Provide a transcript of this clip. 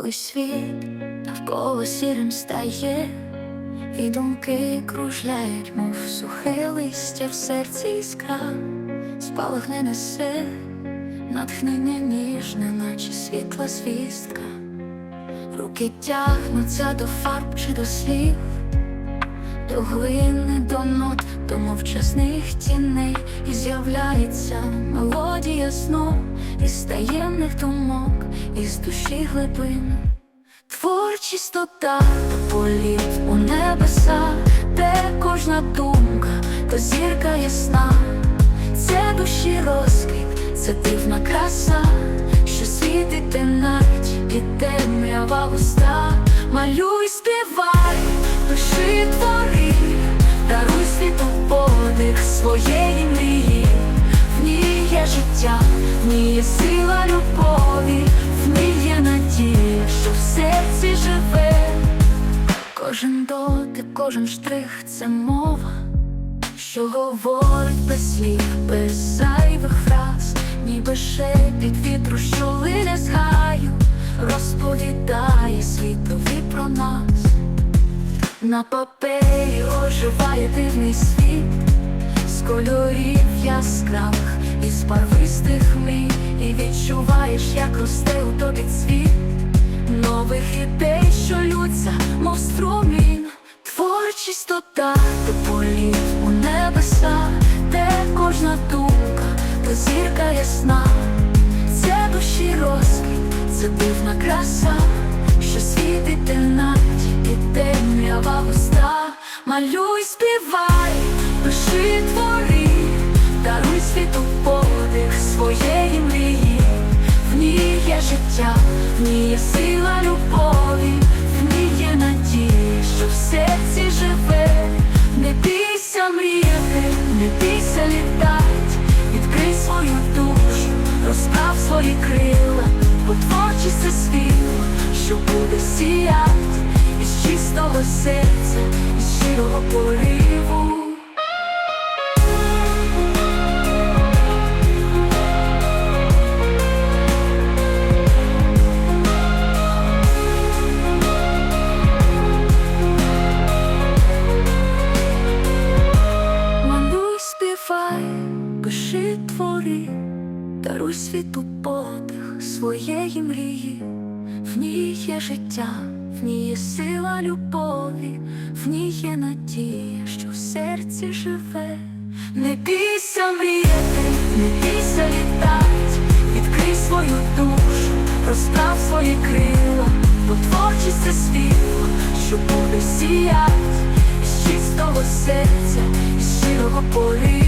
коли світ навколо сірим стає, і думки кружляють, мов сухе листя в серці іскра, спалах не несе, натхнення ніжне, наче світла звістка, руки тягнуться до фарб чи до слів, до глини, до нот, до мовчазних тіней, і з'являється мелодія сну із таємних думок, із душі глибин. Творчість то політ у небеса, де кожна думка, то зірка ясна, це душі розквіт, це дивна краса, що світить де навіть під темрява уста. Малюй, співай, пиши твори, даруй світу подих своєї ній є сила любові, в ній що в серці живе. Кожен дотик, кожен штрих це мова, що говорить без слів, без зайвих фраз, ніби шепіт вітру, що лине з гаю, розповідає світові про нас. На папері оживає дивний світ з кольорів яскравих із барвистих мрій І відчуваєш, як росте у тобі цвіт нових ідей, що лються, мов струмін Творчість то та, то політ у небеса, де кожна думка, то зірка ясна, це душі розквіт, це дивна краса, що світить навіть і темрява густа. Малюй, співай, пиши твори, даруй світу подих своєї мрії, в ній є життя, в ній є сила любові, в ній є надія, що в серці живе, не бійся мріяти, не бійся літать, відкрий свою душу, розправ свої крила, бо творчість це світло, що буде сіяти із чистого серця, із щирого пориву. Твори, даруй світу подих своєї мрії, в ній є життя, в ній є сила любові, в ній є надія, що в серці живе. Не бійся мріяти, не бійся літать, відкрий свою душу, розправ свої крила, бо творчість це світло, що буде сіять із чистого серця, із щирого полі.